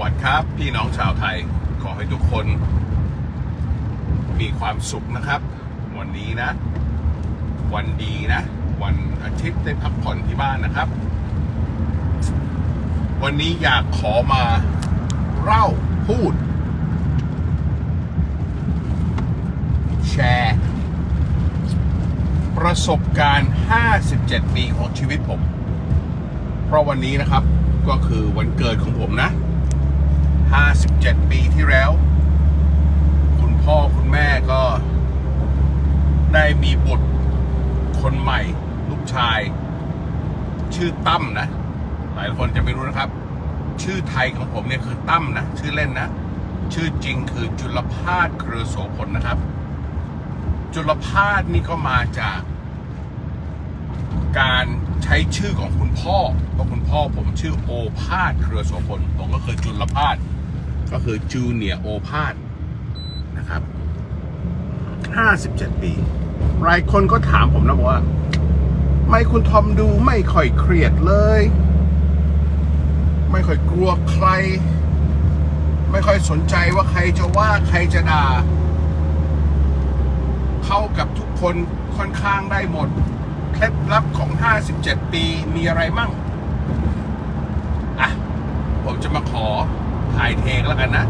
วัสดีครับ พี่น้องชาวไทยขอให้ทุกคน มีความสุขนะครับ วันนี้นะ วันดีนะ วันอาทิตย์ได้พักผ่อนที่บ้านนะครับ วันนี้อยากขอมาเล่าพูด แชร์ ประสบการณ์ 57 ปีของชีวิตผม เพราะวันนี้นะครับก็คือวันเกิดของผมนะ 57 ปีที่แล้ว คุณพ่อคุณแม่ก็ ได้มีบุตรคนใหม่ ลูกชาย ชื่อตั้มนะ หลายคนจะไม่รู้นะครับ ชื่อไทยของผมเนี่ยคือตั้มนะ ชื่อเล่นนะ ชื่อจริงคือจุลภาสเครือโสพลนะครับ จุลภาสนี่ก็มาจาก การใช้ชื่อของคุณพ่อเพราะคุณพ่อผมชื่อโอภาสเครือโสพลผมก็คือจุลภาส ก็คือจูเนียโอภาสนะครับ 57 ปี หลายคนก็ถามผมนะบอกว่า ไม่คุณทอมดูไม่ค่อยเครียดเลย ไม่ค่อยกลัวใคร ไม่ค่อยสนใจว่าใครจะว่าใครจะด่า เข้ากับทุกคนค่อนข้างได้หมด เคล็ดลับของ 57 ปีมีอะไรมั่ง อะ ผมจะมาขอ ถ่ายเทงแล้วกันนะ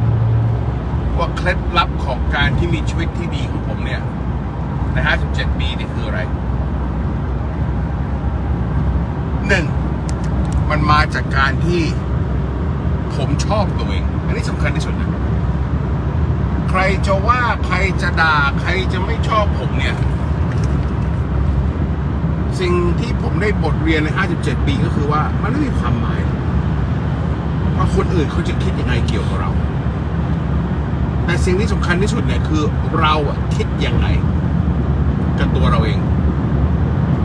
ว่าเคล็ดลับของการที่มีชีวิตที่ดีของผมเนี่ย ใน 57 ปีนี่คืออะไรหนึ่งมันมาจากการที่ผมชอบตัวเอง อันนี้สำคัญที่สุดนะใครจะว่าใครจะด่าใครจะไม่ชอบผมเนี่ย สิ่งที่ผมได้บทเรียนใน 57 ปีก็คือว่ามันไม่มีความหมาย ว่าคนอื่นเขาจะคิดยังไงเกี่ยวกับเรา แต่สิ่งที่สำคัญที่สุดเนี่ยคือเราอะคิดยังไงกับตัวเราเอง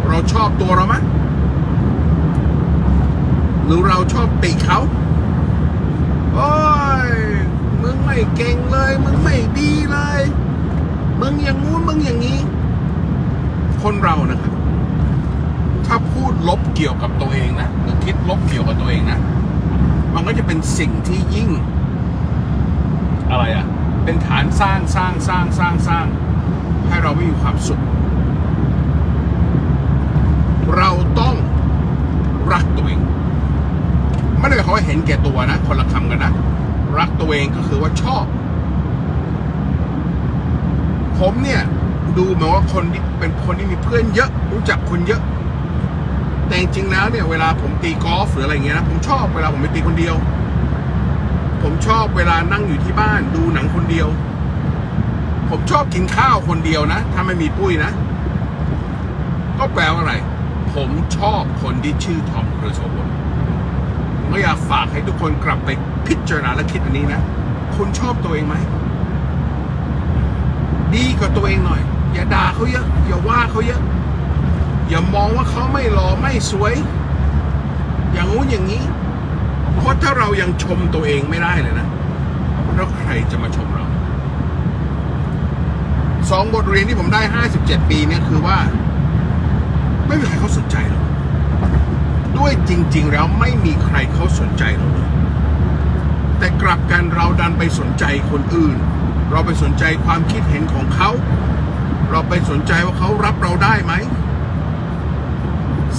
เราชอบตัวเราไหมหรือเราชอบติเขาโอ้ยมึงไม่เก่งเลย มึงไม่ดีเลย มึงอย่างงู้นมึงอย่างนี้ คนเรานะครับ ถ้าพูดลบเกี่ยวกับตัวเองนะ ก็จะเป็นสิ่งที่ยิ่ง อะไรอะ่ะ เป็นฐานสร้างสร้างสร้างสร้างสร้าง ให้เราไม่มีความสุข เราต้องรักตัวเอง ไม่ได้หมายความว่าเห็นแก่ตัวนะ คนละคำกันนะ รักตัวเองก็คือว่าชอบ ผมเนี่ย ดูเหมือนว่าคนที่เป็นคนที่มีเพื่อนเยอะ รู้จักคนเยอะ แต่จริงๆแล้วเนี่ยเวลาผมตีกอล์ฟหรืออะไรเงี้ยนะผมชอบเวลาผมไปตีคนเดียว ผมชอบเวลานั่งอยู่ที่บ้านดูหนังคนเดียว ผมชอบกินข้าวคนเดียวนะ ถ้าไม่มีปุ้ยนะ ก็แปลว่าอะไร ผมชอบคนที่ชื่อทอมครือโสพลผมก็อยากฝากให้ทุกคนกลับไปพิจารณาและคิดอันนี้นะ คุณชอบตัวเองไหม ดีกับตัวเองหน่อย อย่าด่าเขาเยอะ อย่าว่าเขาเยอะ อย่ามองว่าเขาไม่หล่อไม่สวย อย่างงู้นอย่างนี้ เพราะถ้าเรายังชมตัวเองไม่ได้เลยนะแล้วใครจะมาชมเราสองบทเรียนที่ผมได้57ปีเนี่ยคือว่า ไม่มีใครเขาสนใจเราด้วยจริง ๆ แล้วไม่มีใครเขาสนใจเราเลยแต่กลับกันเราดันไปสนใจคนอื่น เราไปสนใจความคิดเห็นของเขา เราไปสนใจว่าเขารับเราได้ไหม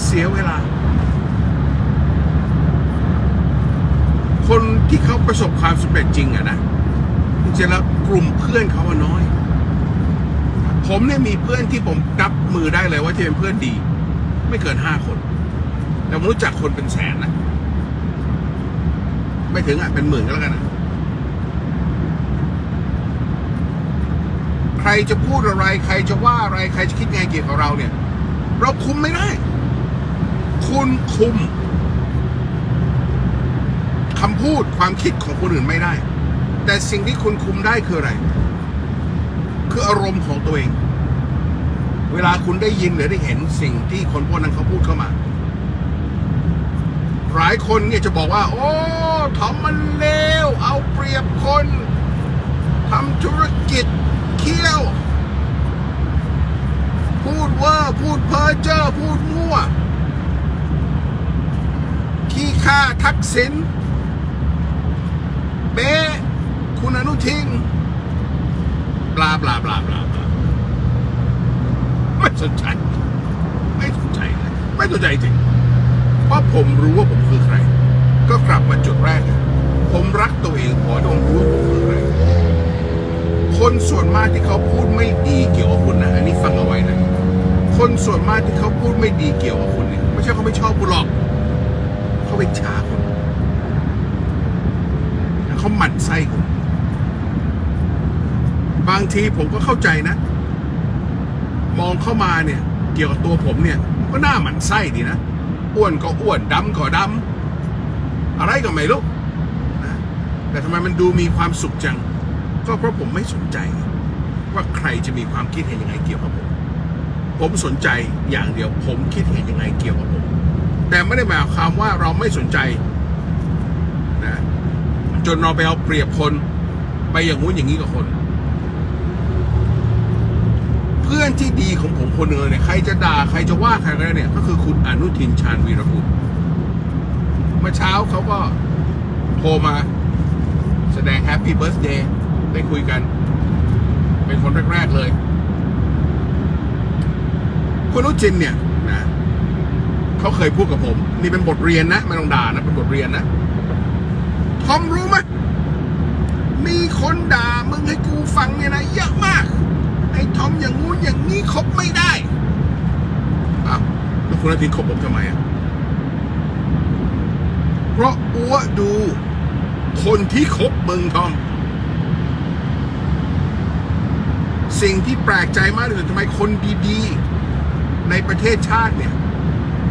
เสียเวลา คนที่เขาประสบความสำเร็จจริงอะนะจริงๆแล้วกลุ่มเพื่อนเขาน้อย ผมเนี่ยมีเพื่อนที่ผมนับมือได้เลยว่าที่เป็นเพื่อนดี ไม่เกินห้าคน แต่ผมรู้จักคนเป็นแสนนะไม่ถึงอะเป็นหมื่นก็แล้วกันนะใครจะพูดอะไร ใครจะว่าอะไร ใครจะคิดไงเกี่ยวกับเราเนี่ย เราคุมไม่ได้ คุณคุมคำพูดความคิดของคนอื่นไม่ได้ แต่สิ่งที่คุณคุมได้คืออะไร คืออารมณ์ของตัวเอง เวลาคุณได้ยินหรือได้เห็นสิ่งที่คนพวกนั้นเขาพูดเข้ามาหลายคนเนี่ยจะบอกว่า โอ้ทอมมันเลวเอาเปรียบคนทำธุรกิจเคี่ยว พูดว่าพูดเพ้อเจ้อพูดมั่ว้าทักษิณเบ๊คุณอนุทินบลาบลาบลาบลาไม่สนใจ ไม่สนใจเลยไม่สนใจจริงเพราะผมรู้ว่าผมคือใคร ก็กลับมาจุดแรก ผมรักตัวเองพอที่ผมรู้ว่าผมคือใครคนส่วนมากที่เขาพูดไม่ดีเกี่ยวกับคุณนะอันนี้ฟังเอาไว้นะคนส่วนมากที่เขาพูดไม่ดีเกี่ยวกับคุณเนี่ยไม่ใช่เขาไม่ชอบคุณหรอก เขาไปชาคุณแล้วเขาหมั่นไส้คุณบางทีผมก็เข้าใจนะ มองเข้ามาเนี่ย เกี่ยวกับตัวผมเนี่ยก็น่าหมั่นไส้ดีนะอ้วนก็อ้วนดำก็ดำอะไรก็ไม่รู้นะแต่ทำไมมันดูมีความสุขจัง ก็เพราะผมไม่สนใจ ว่าใครจะมีความคิดเห็นยังไงเกี่ยวกับผม ผมสนใจอย่างเดียวผมคิดเห็นยังไงเกี่ยวกับผม แต่ไม่ได้หมายความว่าเราไม่สนใจนะจนเราไปเอาเปรียบคนไปอย่างงู้นอย่างนี้กับคน เพื่อนที่ดีของผมคนหนึ่งเนี่ยใครจะด่าใครจะว่าใครก็ได้เนี่ยก็คือคุณอนุทินชาญวีรกุลเมื่อเช้าเขาก็โทรมา แสดงแฮปปี้เบิร์ a เดย์ได้คุยกัน เป็นคนแรก ๆ เลย คุณอนุทินเนี่ย เขาเคยพูดกับผม นี่เป็นบทเรียนนะไม่ต้องด่านะเป็นบทเรียนนะทอมรู้ไหมมีคนด่ามึงให้กูฟังเนี่ยนะเยอะมาก ไอ้ทอมอย่างงู้นอย่างนี้คบไม่ได้อ้าวแล้วคุณอนุทินคบผมทำไมอะเพราะอัวดูคนที่คบมึงทอม สิ่งที่แปลกใจมากเลยทำไมคนดีๆ ในประเทศชาติเนี่ย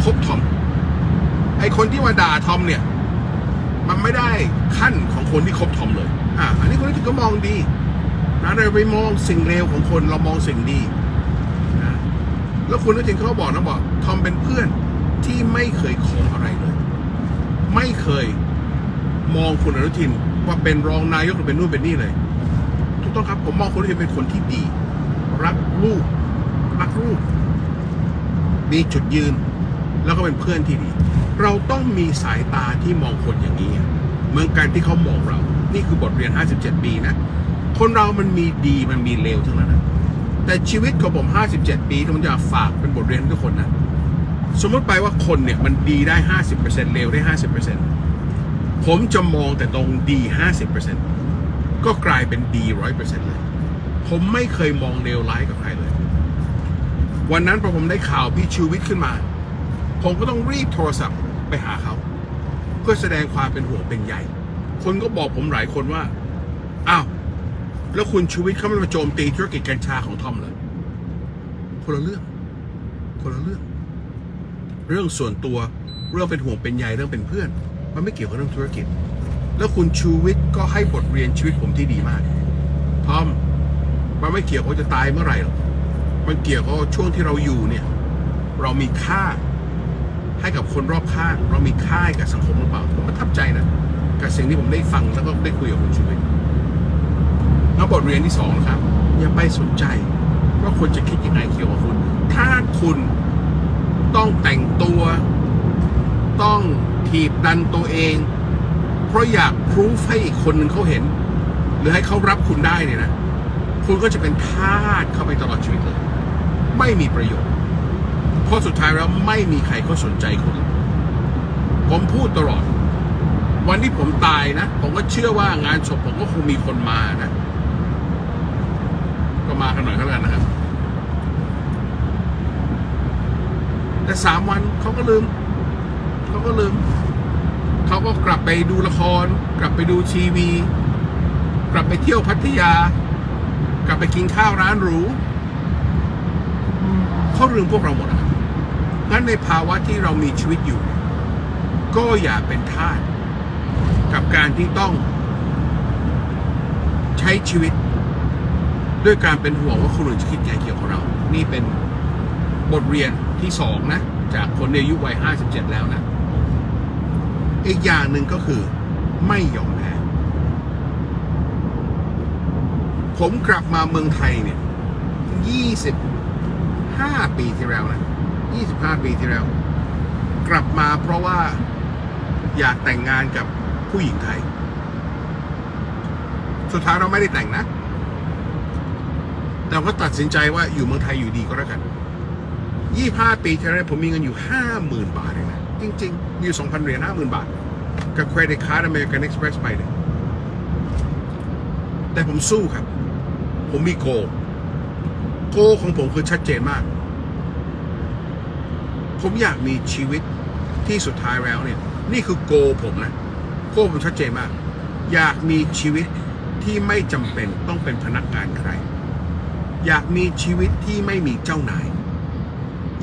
คบทอม ไอคนที่มาด่าทอมเนี่ย มันไม่ได้ขั้นของคนที่คบทอมเลย อ่า อันนี้คนที่ก็มองดีนะเราไปมองสิ่งเลวของคนเรามองสิ่งดีนะแล้วคุณนุทินเขาบอกนะบอกทอมเป็นเพื่อนที่ไม่เคยขออะไรเลย ไม่เคยมองคุณอนุทินว่าเป็นรองนายกหรือเป็นนู่นเป็นนี่เลยถูกต้องครับผมมองคุณอนุทินเป็นคนที่ดี รักลูกรักลูกมีจุดยืน แล้วก็เป็นเพื่อนที่ดี เราต้องมีสายตาที่มองคนอย่างนี้เหมือนกันที่เขามองเรา นี่คือบทเรียน 57 ปีนะ คนเรามันมีดีมันมีเลวทั้งนั้นนะแต่ชีวิตของผม 57 ปีที่ผมจะฝากเป็นบทเรียนทุกคนนะ สมมติไปว่าคนเนี่ยมันดีได้ 50%เลวได้ 50%ผมจะมองแต่ตรงดี 50%ก็กลายเป็นดี 100%เลย ผมไม่เคยมองเลวร้ายกับใครเลย วันนั้นพอผมได้ข่าวพี่ชูวิทย์ขึ้นมา ผมก็ต้องรีบโทรศัพท์ไปหาเขา เพื่อแสดงความเป็นห่วงเป็นใยคนก็บอกผมหลายคนว่าอ้าวแล้วคุณชูวิทย์เขาไม่มาโจมตีธุรกิจกัญชาของทอมเลยคนละเรื่องคนละเรื่อง เรื่องส่วนตัวเรื่องเป็นห่วงเป็นใยเรื่องเป็นเพื่อน มันไม่เกี่ยวกับเรื่องธุรกิจ แล้วคุณชูวิทย์ก็ให้บทเรียนชีวิตผมที่ดีมากทอมมันไม่เกี่ยวกับว่าจะตายเมื่อไหร่หรอกมันเกี่ยวกับช่วงที่เราอยู่เนี่ย เรามีค่า ให้กับคนรอบข้าง เรามีค่าให้กับสังคมหรือเปล่าผมประทับใจนะกับสิ่งที่ผมได้ฟังแล้วก็ได้คุยกับคุณชูวิทย์แล้วบทเรียนที่สองนะครับ อย่าไปสนใจว่าคนจะคิดยังไงเกี่ยวกับคุณ ถ้าคุณต้องแต่งตัว ต้องถีบดันตัวเอง เพราะอยากพรูฟให้อีกคนหนึ่งเขาเห็น หรือให้เขารับคุณได้เนี่ยนะ คุณก็จะเป็นทาสเข้าไปตลอดชีวิตเลย ไม่มีประโยชน์ เพราะสุดท้ายแล้วไม่มีใครเขาสนใจคุณผมพูดตลอด วันที่ผมตายนะ ผมก็เชื่อว่างานศพผมก็คงมีคนมานะ ก็มากันหน่อยก็แล้วกันนะครับ แต่สามวันเขาก็ลืม เขาก็ลืม เขาก็กลับไปดูละคร กลับไปดูทีวี กลับไปเที่ยวพัทยา กลับไปกินข้าวร้านหรูเขาลืมพวกเราหมดนะ งั้นในภาวะที่เรามีชีวิตอยู่ ก็อย่าเป็นทาสกับการที่ต้อง ใช้ชีวิต ด้วยการเป็นห่วงว่าคนอื่นจะคิดยังไงเกี่ยวกับเรา นี่เป็นบทเรียนที่สองนะ จากคนในอายุวัยห้าสิบเจ็ดแล้วนะ อีกอย่างหนึ่งก็คือไม่ยอมแพ้ผมกลับมาเมืองไทยเนี่ยยี่สิบห้าปีที่แล้วนะ ยี่สิบห้าปีที่แล้ว กลับมาเพราะว่าอยากแต่งงานกับผู้หญิงไทย สุดท้ายเราไม่ได้แต่งนะ แต่ก็ตัดสินใจว่าอยู่เมืองไทยอยู่ดีก็แล้วกัน 25 ปีที่แล้วผมมีเงินอยู่ 50,000 บาทเองนะ จริง ๆ มีอยู่ 2,000 เหรียญ 50,000 บาท กับเครดิตการ์ด American Express ไปเนี่ยแต่ผมสู้ครับ ผมมีโก โกของผมคือชัดเจนมาก ผมอยากมีชีวิตที่สุดท้ายแล้วเนี่ย นี่คือโกผมนะ โกผมชัดเจนมาก อยากมีชีวิตที่ไม่จำเป็นต้องเป็นพนักงานใคร อยากมีชีวิตที่ไม่มีเจ้านาย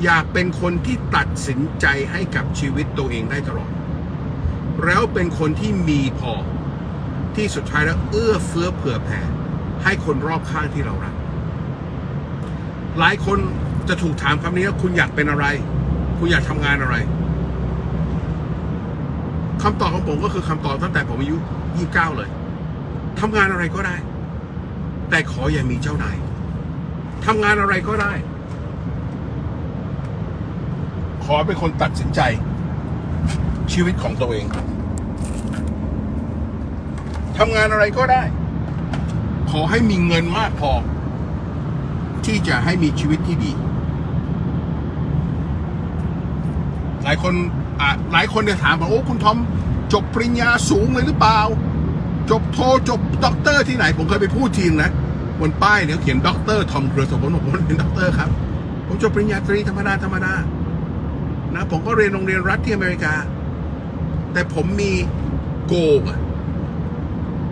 อยากเป็นคนที่ตัดสินใจให้กับชีวิตตัวเองได้ตลอด แล้วเป็นคนที่มีพอที่สุดท้ายแล้วเอื้อเฟื้อเผื่อแผ่ให้คนรอบข้างที่เรารัก หลายคนจะถูกถามคำนี้ว่าคุณอยากเป็นอะไร คุณอยากทำงานอะไรคำตอบของผมก็คือคำตอบตั้งแต่ผมอายุ29เลยทำงานอะไรก็ได้ แต่ขออย่ามีเจ้านายทำงานอะไรก็ได้ ขอเป็นคนตัดสินใจ ชีวิตของตัวเองทำงานอะไรก็ได้ ขอให้มีเงินมากพอ ที่จะให้มีชีวิตที่ดี หลายคนอะหลายคนเนี่ยถามว่าโอ้คุณทอมจบปริญญาสูงเลยหรือเปล่า จบโทจบด็อกเตอร์ที่ไหน ผมเคยไปพูดทีนงนะบนป้ายเนี่ยเขียนด็อกเตอร์ทอมเครือสมบูรณ์ผมเป็นด็อกเตอร์ครับ ผมจบปริญญาตรีธรรมดาธรรมดานะผมก็เรียนโรงเรียนรัฐที่อเมริกา แต่ผมมีโกอะ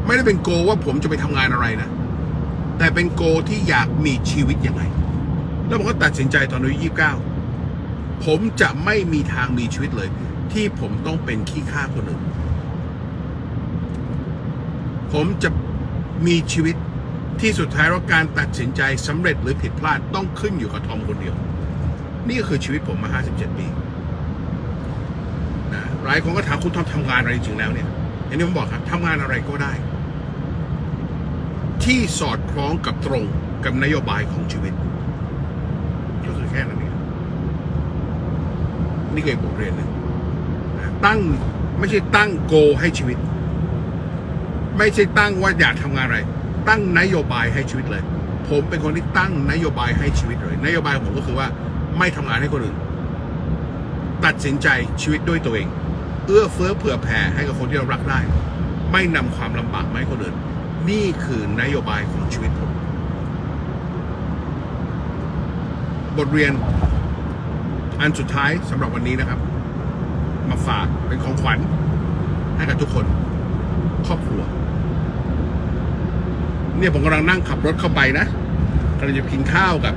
ไม่ได้เป็นโกว่าผมจะไปทำงานอะไรนะ แต่เป็นโกที่อยากมีชีวิตยังไง แล้วผมก็ตัดสินใจตอนอายุยี่สิบเก้า ผมจะไม่มีทางมีชีวิตเลย ที่ผมต้องเป็นขี้ข้าคนอื่นผมจะมีชีวิตที่สุดท้ายว่าการตัดสินใจสำเร็จหรือผิดพลาดต้องขึ้นอยู่กับทอมคนเดียว นี่คือชีวิตผมมา 57 ปีนะหลายคนก็ถามคุณทอมทำงานอะไรจริงแล้วเนี่ยอย่างนี้ผมบอกครับทำงานอะไรก็ได้ ที่สอดคล้องกับตรงกับนโยบายของชีวิตก็คือแค่นั้นเอง นี่คือบทเรียนหนึ่งตั้งไม่ใช่ตั้งโกให้ชีวิต ไม่ใช่ตั้งว่าอยากทำงานอะไร ตั้งนโยบายให้ชีวิตเลย ผมเป็นคนที่ตั้งนโยบายให้ชีวิตเลย นโยบายของผมก็คือว่าไม่ทำงานให้คนอื่น ตัดสินใจชีวิตด้วยตัวเอง เอื้อเฟื้อเผื่อแผ่ให้กับคนที่เรารักได้ ไม่นำความลำบากมาให้คนอื่น นี่คือนโยบายของชีวิตผมบทเรียน อันสุดท้ายสำหรับวันนี้นะครับ มาฝากเป็นของขวัญให้กับทุกคน ครอบครัว เนี่ยผมกำลังนั่งขับรถเข้าไปนะกำลังจะกินข้าวกับ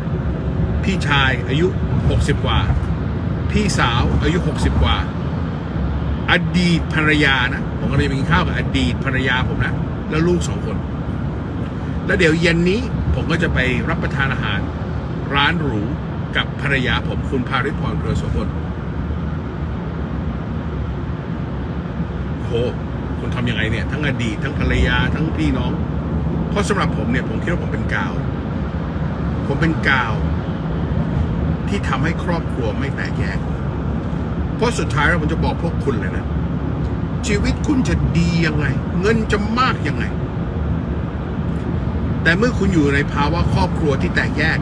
พี่ชายอายุ 60 กว่า พี่สาวอายุ 60 กว่า อดีตภรรยานะ ผมกำลังจะกินข้าวกับอดีตภรรยาผมนะ แล้วลูกสองคน แล้วเดี๋ยวเย็นนี้ผมก็จะไปรับประทานอาหาร ร้านหรู กับภรรยาผมคุณพาริพรเรือโสพลโหคุณทำยังไงเนี่ย ทั้งอดีตทั้งภรรยาทั้งพี่น้อง เพราะสำหรับผมเนี่ย ผมคิดว่าผมเป็นกาว ผมเป็นกาว ที่ทำให้ครอบครัวไม่แตกแยก เพราะสุดท้ายแล้วผมจะบอกพวกคุณเลยนะ ชีวิตคุณจะดียังไง เงินจะมากยังไง แต่เมื่อคุณอยู่ในภาวะครอบครัวที่แตกแยก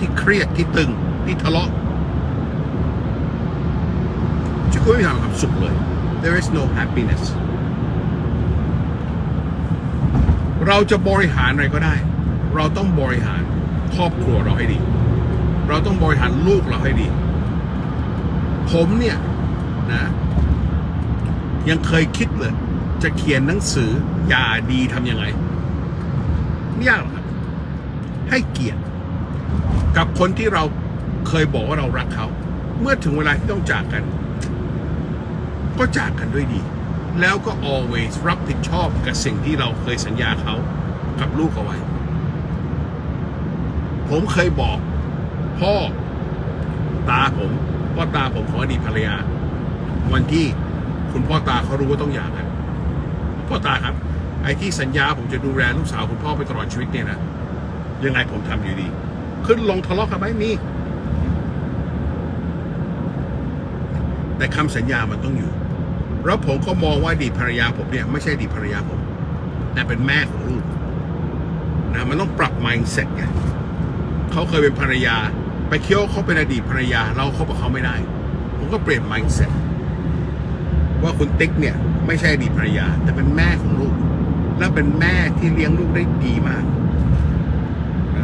ที่เครียดที่ตึงที่ทะเลาะชีวิตไม่มีความสุขเลย there is no happiness เราจะบริหารอะไรก็ได้ เราต้องบริหารครอบครัวเราให้ดี เราต้องบริหารลูกเราให้ดี ผมเนี่ยนะยังเคยคิดเลย จะเขียนหนังสืออย่าดีทำยังไงไม่ยากหรอกครับ ให้เกียรติ กับคนที่เราเคยบอกว่าเรารักเขา เมื่อถึงเวลาที่ต้องจากกัน ก็จากกันด้วยดี แล้วก็ always รับผิดชอบกับสิ่งที่เราเคยสัญญาเขากับลูกเอาไว้ ผมเคยบอก พ่อตาผมพ่อตาผมของอดีตภรรยา วันที่คุณพ่อตาเขารู้ว่าต้องหย่ากันพ่อตาครับ ไอ้ที่สัญญาผมจะดูแลลูกสาวคุณพ่อไปตลอดชีวิตเนี่ยนะยังไงผมทำอยู่ดี ขึ้นลงทะเลาะกันไหมมี แต่คำสัญญามันต้องอยู่ แล้วผมก็มองว่าอดีตภรรยาผมเนี่ย ไม่ใช่อดีตภรรยาผม แต่เป็นแม่ของลูกนะมันต้องปรับ mindset ไงเขาเคยเป็นภรรยา ไปเคี้ยวเขาเป็นอดีตภรรยา เราเคบกับเขาไม่ได้ ผมก็เปลี่ยน mindset ว่าคุณติ๊กเนี่ย ไม่ใช่อดีตภรรยา แต่เป็นแม่ของลูก และเป็นแม่ที่เลี้ยงลูกได้ดีมาก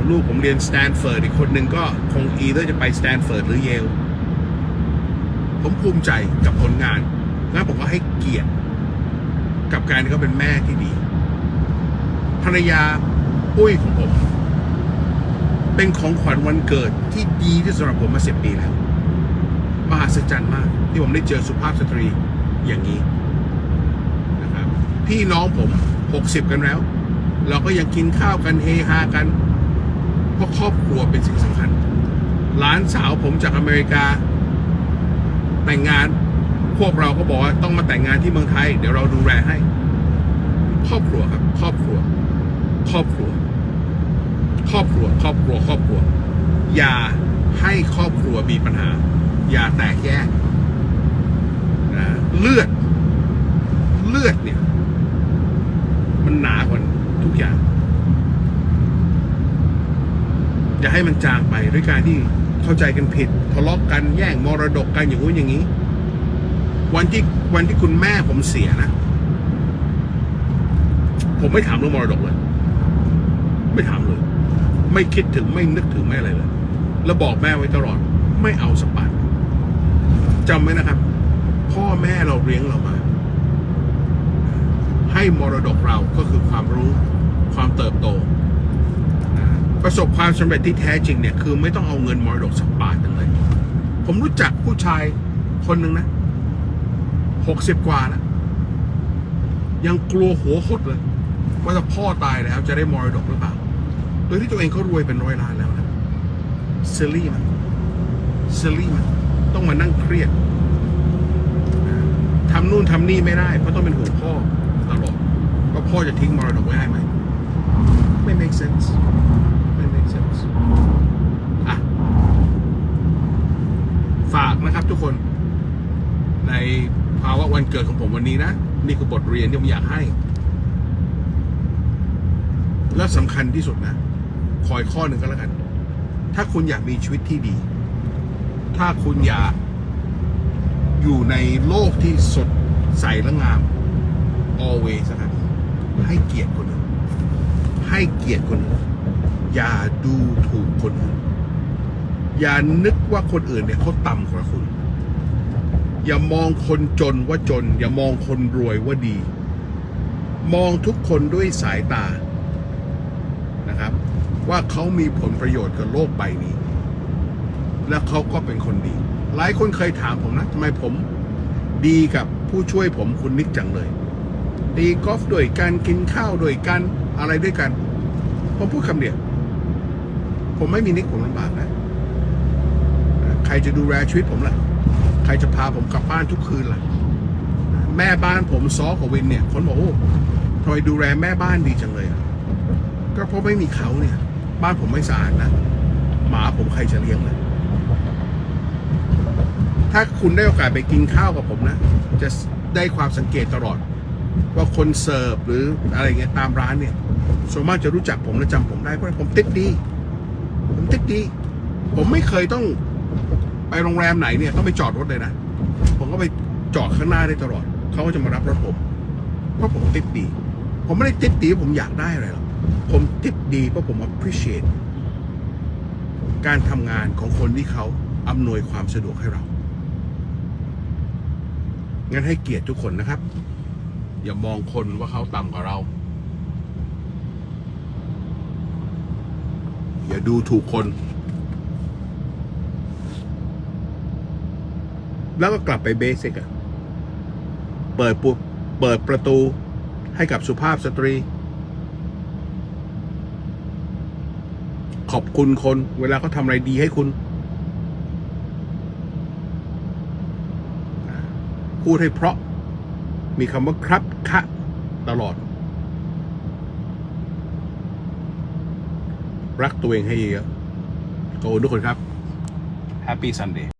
ลูกผมเรียนสแตนฟอร์ดอีกคนหนึ่งก็คงอีเดอร์จะไปสแตนฟอร์ดหรือเยลผมภูมิใจกับผลงาน และผมก็ให้เกียรติ กับการที่เขาเป็นแม่ที่ดี ภรรยาปุ้ยของผม เป็นของขวัญวันเกิดที่ดีที่สุดสำหรับผมมาสิบปีแล้วมหัศจรรย์มาก ที่ผมได้เจอสุภาพสตรีอย่างนี้นะครับพี่น้องผมหกสิบกันแล้ว เราก็ยังกินข้าวกันเฮฮากัน เพราะครอบครัวเป็นสิ่งสำคัญหลานสาวผมจากอเมริกา แต่งงาน พวกเราก็บอกว่าต้องมาแต่งงานที่เมืองไทย เดี๋ยวเราดูแลให้ ครอบครัวครับ ครอบครัว ครอบครัว ครอบครัว ครอบครัว ครอบครัว อย่าให้ครอบครัวมีปัญหา อย่าแตกแยกนะเลือด เลือดเนี่ย มันหนากว่าทุกอย่าง อย่า ให้มันจางไปด้วยการที่เข้าใจกันผิดทะเลาะกันแย่งมรดกกันอย่างงู้นอย่างนี้ วันที่วันที่คุณแม่ผมเสียนะผมไม่ถามเรื่องมรดกเลย ไม่ถามเลย ไม่คิดถึงไม่นึกถึงไม่อะไรเลย แล้วบอกแม่ไว้ตลอด ไม่เอาสกบาทจำไว้นะครับ พ่อแม่เราเลี้ยงเรามา ให้มรดกเราก็คือความรู้ ความเติบโต ประสบความสำเร็จที่แท้จริงเนี่ยคือไม่ต้องเอาเงินมรดกสักบาทนึงเลย ผมรู้จักผู้ชายคนหนึ่งนะหกสิบกว่าแล้วยังกลัวหัวคดเลย ว่าถ้าพ่อตายแล้วจะได้มรดกหรือเปล่าโดยที่ตัวเองเขารวยเป็นร้อยล้านแล้วนะเซลลี่มันเซลลี่มันต้องมานั่งเครียดทำนู่นทำนี่ไม่ได้เพราะต้องเป็นห่วงพ่อตลอดว่าพ่อจะทิ้งมรดกไว้ให้ไหมไม่ make sense ไม่ make sense อะ ฝาก นะครับ ทุกคนในภาวะวันเกิดของผมวันนี้นะ นี่คือบทเรียนที่ผมอยากให้ และสำคัญที่สุดนะ คอยข้อหนึ่งก็แล้วกัน ถ้าคุณอยากมีชีวิตที่ดี ถ้าคุณอยากอยู่ในโลกที่สดใสและงาม always นะครับให้เกียรติคนอื่นให้เกียรติคนอื่นอย่าดูถูกคนอื่น อย่านึกว่าคนอื่นเนี่ยเขาต่ำกว่าคุณ อย่ามองคนจนว่าจน อย่ามองคนรวยว่าดี มองทุกคนด้วยสายตานะครับ ว่าเขามีผลประโยชน์กับโลกใบนี้ และเขาก็เป็นคนดี หลายคนเคยถามผมนะทำไมผมดีกับผู้ช่วยผมคุณนิกจังเลยตีกอล์ฟด้วยกันกินข้าวด้วยกันอะไรด้วยกัน ผมพูดคำเดียว ผมไม่มีนิกผมลำบากนะ ใครจะดูแลชีวิตผมล่ะ ใครจะพาผมกลับบ้านทุกคืนล่ะ แม่บ้านผมซอกับวินเนี่ย คนบอกโอ้ทำไมดูแลแม่บ้านดีจังเลยอะก็เพราะไม่มีเขาเนี่ย บ้านผมไม่สะอาดนะ หมาผมใครจะเลี้ยงเลยถ้าคุณได้โอกาสไปกินข้าวกับผมนะ จะได้ความสังเกตตลอด ว่าคนเสิร์ฟหรืออะไรเงี้ยตามร้านเนี่ยส่วนมากจะรู้จักผมและจำผมได้เพราะผมติดดี ผมติดดี ผมไม่เคยต้อง โรงแรมไหนเนี่ยต้องไปจอดรถเลยนะ ผมก็ไปจอดข้างหน้าได้ตลอด เขาก็จะมารับรถผม เพราะผมติดดี ผมไม่ได้ติดดีผมอยากได้อะไรหรอก ผมติดดีเพราะผม appreciate การทำงานของคนที่เขาอำนวยความสะดวกให้เรา งั้นให้เกียรติทุกคนนะครับ อย่ามองคนว่าเขาต่ำกว่าเรา อย่าดูถูกคน แล้วก็กลับไปเบสิกอะเปิดปุเปิดประตูให้กับสุภาพสตรี ขอบคุณคน เวลาเขาทำอะไรดีให้คุณ พูดให้เพราะ มีคำว่าครับคะตลอด รักตัวเองให้เยอะขอบคุณทุกคนครับ Happy Sunday